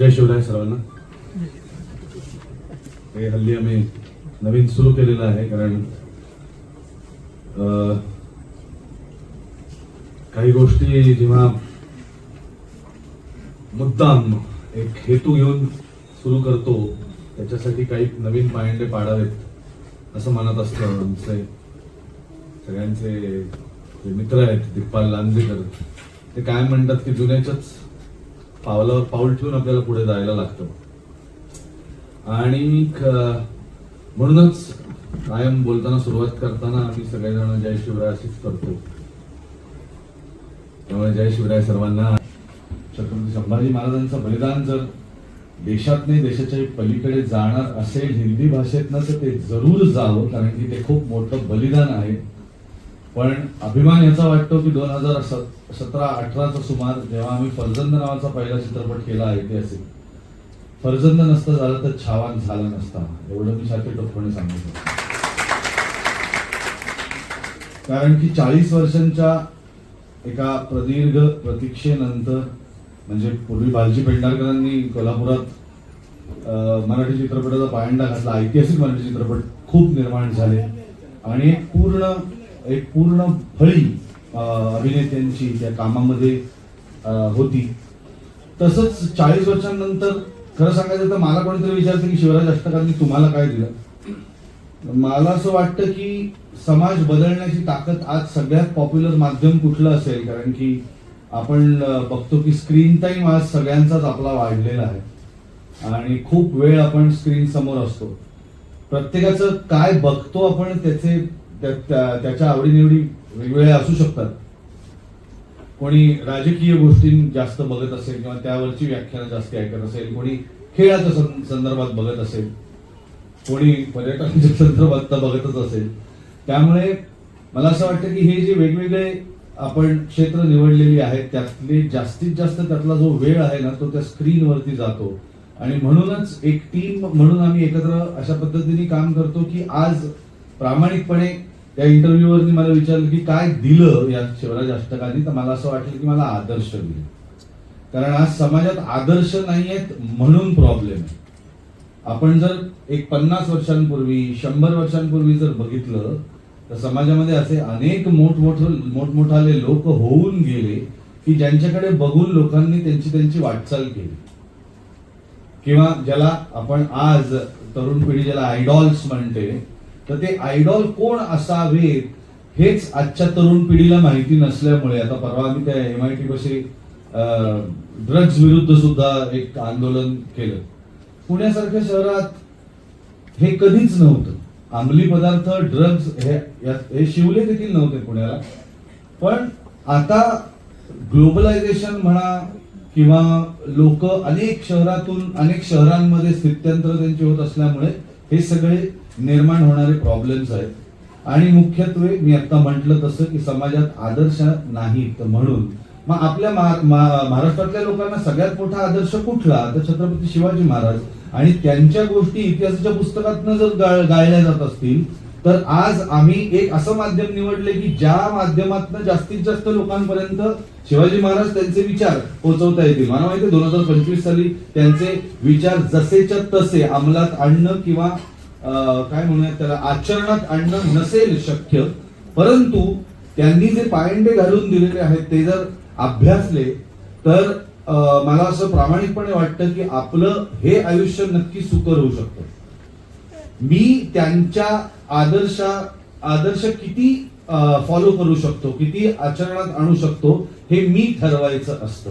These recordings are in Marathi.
जय शिवराय सर्वांना. हे हल्ली आम्ही नवीन सुरू केलेलं आहे कारण अं, काही गोष्टी जेव्हा मुद्दाम एक हेतू घेऊन सुरू करतो त्याच्यासाठी काही नवीन पायंडे पाडावेत असं मनात असतं आमचे सगळ्यांचे जे मित्र आहेत दिप्पाल लांजेकर ते काय म्हणतात की जुन्याच्याच पावलावर पाऊल ठेवून आपल्याला पुढे जायला लागतं. आणि म्हणूनच कायम बोलताना सुरुवात करताना आम्ही सगळेजण जय शिवराय अशीच करतो. त्यामुळे जय शिवराय सर्वांना. छत्रपती संभाजी महाराजांचं बलिदान जर देशात नाही देशाच्या पलीकडे जाणार असेल हिंदी भाषेतनं तर ते जरूर जावं कारण की ते खूप मोठं बलिदान आहे. पण अभिमान याचा वाटतो की दोन हजार सतरा अठराचा सुमार जेव्हा आम्ही फर्जंद नावाचा पहिला चित्रपट केला ऐतिहासिक. फर्जंद नसतं झालं तर छावान झाला नसता एवढं मी शाखे टोपणे सांगू शकतो. कारण की चाळीस वर्षांच्या एका प्रदीर्घ प्रतीक्षेनंतर म्हणजे पूर्वी बालजी पेंढारकरांनी कोल्हापुरात मराठी चित्रपटाचा पायंडा घातला. ऐतिहासिक मराठी चित्रपट खूप निर्माण झाले. आणि पूर्ण एक पूर्ण फळी अभिनेत्यांची त्या कामामध्ये होती. तसंच चाळीस वर्षांनंतर खरं सांगायचं तर मला कोणीतरी विचारतं की शिवराज अष्टकांनी तुम्हाला काय दिलं? मला असं वाटतं की समाज बदलण्याची ताकद आज सगळ्यात पॉप्युलर माध्यम कुठलं असेल? कारण की आपण बघतो की स्क्रीन टाईम आज सगळ्यांचाच आपला वाढलेला आहे. आणि खूप वेळ आपण स्क्रीन समोर असतो. प्रत्येकाचं काय बघतो आपण त्याचे त्याच्या आवडीनिवडी वेगवेगळ्या असू शकतात. कोणी राजकीय गोष्टी जास्त बघत असेल किंवा त्यावरची व्याख्यानं जास्त ऐकत असेल कोणी खेळाच्या सं- संदर्भात बघत असेल कोणी पर्यटनाच्या संदर्भात तर बघतच असेल. त्यामुळे मला असं वाटतं की हे जे वेगवेगळे आपण क्षेत्र निवडलेली आहेत त्यातले जास्तीत जास्त त्यातला जो वेळ आहे ना तो त्या स्क्रीनवरती जातो. आणि म्हणूनच एक टीम म्हणून आम्ही एकत्र अशा पद्धतीने काम करतो की आज प्रामाणिकपणे त्या इंटरव्ह्यूवरती मला विचारलं की काय दिलं या शिवराज अष्टकांनी तर मला असं वाटलं की मला आदर्श दिले. कारण आज समाजात आदर्श नाही आहेत म्हणून प्रॉब्लेम आहे. आपण जर एक पन्नास वर्षांपूर्वी शंभर वर्षांपूर्वी जर बघितलं तर समाजामध्ये असे अनेक मोठमोठ मोठमोठाले लोक होऊन गेले की ज्यांच्याकडे बघून लोकांनी त्यांची त्यांची वाटचाल केली. किंवा ज्याला आपण आज तरुण पिढी ज्याला आयडॉल्स म्हणते तर ते आयडॉल कोण असावेत हेच आजच्या तरुण पिढीला माहिती नसल्यामुळे आता परवा आम्ही त्या एम आय टी पाशी ड्रग्ज विरुद्ध सुद्धा एक आंदोलन केलं. पुण्यासारख्या शहरात हे कधीच नव्हतं. अंमली पदार्थ ड्रग्ज हे हे शिवले देखील नव्हते पुण्याला. पण आता ग्लोबलायझेशन म्हणा किंवा लोक अनेक शहरातून अनेक शहरांमध्ये स्थित्यंतर त्यांची होत असल्यामुळे हे सगळे निर्माण होणारे प्रॉब्लेम्स आहेत. आणि मुख्यत्वे मी आता म्हटलं तसं की समाजात आदर्श नाहीत म्हणून. मग आपल्या महाराष्ट्रातल्या लोकांना सगळ्यात मोठा आदर्श कुठला? तर छत्रपती शिवाजी महाराज. आणि त्यांच्या गोष्टी इतिहासाच्या पुस्तकातनं जर गायल्या जात असतील तर आज आम्ही एक असं माध्यम निवडले की ज्या माध्यमातून जास्तीत जास्त लोकांपर्यंत शिवाजी महाराज त्यांचे विचार पोहोचवता येतील. मला माहिती दोन हजार पंचवीस साली त्यांचे विचार जसेच्या तसे अंमलात आणणं किंवा अं, काय म्हणूया त्याला आचरणात आणणं नसेल शक्य. परंतु त्यांनी जे पायंडे घालून दिलेले आहेत ते जर अभ्यासले तर मला असं प्रामाणिकपणे वाटतं की आपलं हे आयुष्य नक्की सुकर होऊ शकतं. मी त्यांच्या आदर्श आदर्श किती फॉलो करू शकतो किती आचरणात आणू शकतो हे मी ठरवायचं असतं.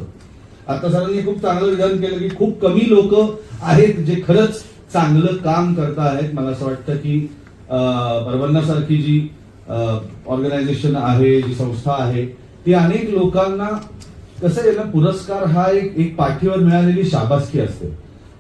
आता सरांनी खूप चांगलं विधान केलं की खूप कमी लोक आहेत जे खरंच चांगलं काम करता आहेत. मला असं वाटतं की परबंधासारखी जी ऑर्गनायझेशन आहे जी संस्था आहे ती अनेक लोकांना कसं आहे ना पुरस्कार हा एक एक पाठीवर मिळालेली शाबासकी असते.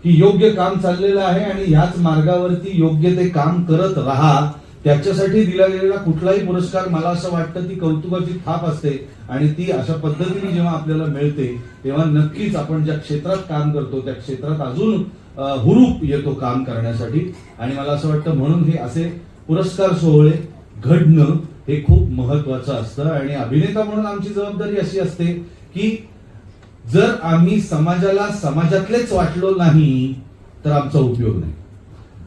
की योग्य काम चाललेलं आहे आणि ह्याच मार्गावरती योग्य ते काम करत राहा. त्याच्यासाठी दिला गेलेला कुठलाही पुरस्कार मला असं वाटतं ती कौतुकाची थाप असते आणि ती अशा पद्धतीने जेव्हा आपल्याला मिळते तेव्हा नक्कीच आपण ज्या क्षेत्रात काम करतो त्या क्षेत्रात अजून हुरूप येतो काम करण्यासाठी. आणि मला असं वाटतं म्हणून हे असे पुरस्कार सोहळे घडणं हे खूप महत्वाचं असतं. आणि अभिनेता म्हणून आमची जबाबदारी अशी असते की जर आम्ही समाजाला समाजातलेच वाटलो नाही तर आमचा उपयोग नाही.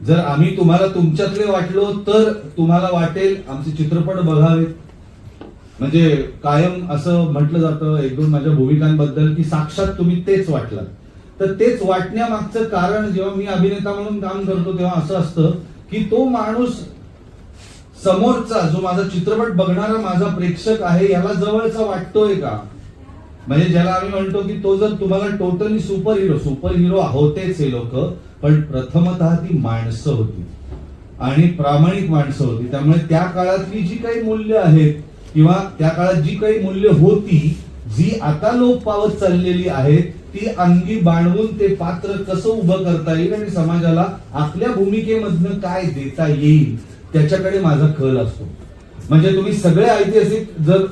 जर आम्ही तुम्हाला तुमच्यातले वाटलो तर तुम्हाला वाटेल आमचे चित्रपट बघावेत. म्हणजे कायम असं म्हटलं जातं एक दोन माझ्या भूमिकांबद्दल की साक्षात तुम्ही तेच वाटलात. तर तेच वाटण्यामागचं कारण जेव्हा मी अभिनेता म्हणून काम करतो तेव्हा असं असतं की तो माणूस समोरचा जो माझा चित्रपट बघणारा माझा प्रेक्षक आहे याला जवळचा वाटतोय का? म्हणजे ज्याला आम्ही म्हणतो की तो जर तुम्हाला totally super hero super hero होतेच हे लोक पण प्रथमत ती माणसं होती. आणि प्रामाणिक माणसं होती. त्यामुळे त्या काळातली जी काही मूल्य आहेत किंवा त्या काळात जी काही मूल्य होती जी आता लोप पावत चाललेली आहेत ती अंगी बांधवून ते पात्र कसं उभं करता येईल आणि समाजाला आपल्या भूमिकेमधनं काय देता येईल त्याच्याकडे माझा कल असतो. म्हणजे तुम्ही सगळे ऐतिहासिक जर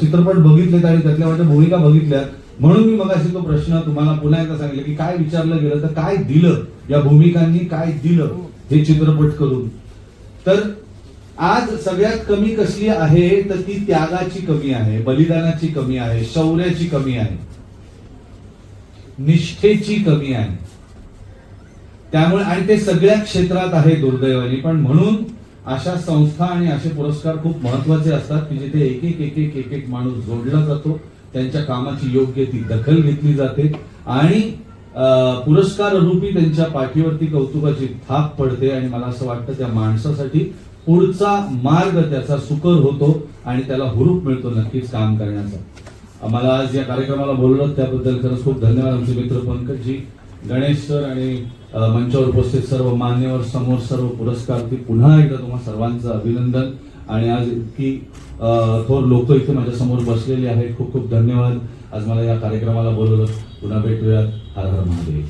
चित्रपट बघितलेत आणि त्यातल्या माझ्या भूमिका बघितल्या म्हणून मी मग तो प्रश्न तुम्हाला पुन्हा एकदा सांगितलं की काय विचारलं गेलं तर काय दिलं? या भूमिकांनी काय दिलं हे चित्रपट करून? तर आज सगळ्यात कमी कशी आहे तर ती त्यागाची कमी आहे बलिदानाची कमी आहे शौर्याची कमी आहे. निष्ठेची कमी आहे. त्यामुळे आणि ते सगळ्या क्षेत्रात आहे दुर्दैवाने. पण म्हणून अशा संस्था आणि असे पुरस्कार खूप महत्त्वाचे असतात की जिथे एक एक एक एक एक एक माणूस जोडला जातो त्यांच्या कामाची योग्य ती दखल घेतली जाते आणि पुरस्कार रूपी त्यांच्या पाठीवरती कौतुकाची थाप पडते आणि मला असं वाटतं त्या माणसासाठी पुढचा मार्ग त्याचा सुकर होतो आणि त्याला हुरूप मिळतो नक्कीच काम करण्याचा. मला आज या कार्यक्रमाला बोलवलं त्याबद्दल खरंच खूप धन्यवाद आमचे मित्र पंकजी गणेश सर आणि मंचावर उपस्थित सर्व मान्यवर समोर सर्व पुरस्कार पुन्हा एकदा तुम्हाला सर्वांचं अभिनंदन. आणि आज इतकी थोर लोक इथे माझ्यासमोर बसलेली आहेत. खूप खूप धन्यवाद. आज मला या कार्यक्रमाला बोलवलं. पुन्हा भेटूयात. हर हर महादेव.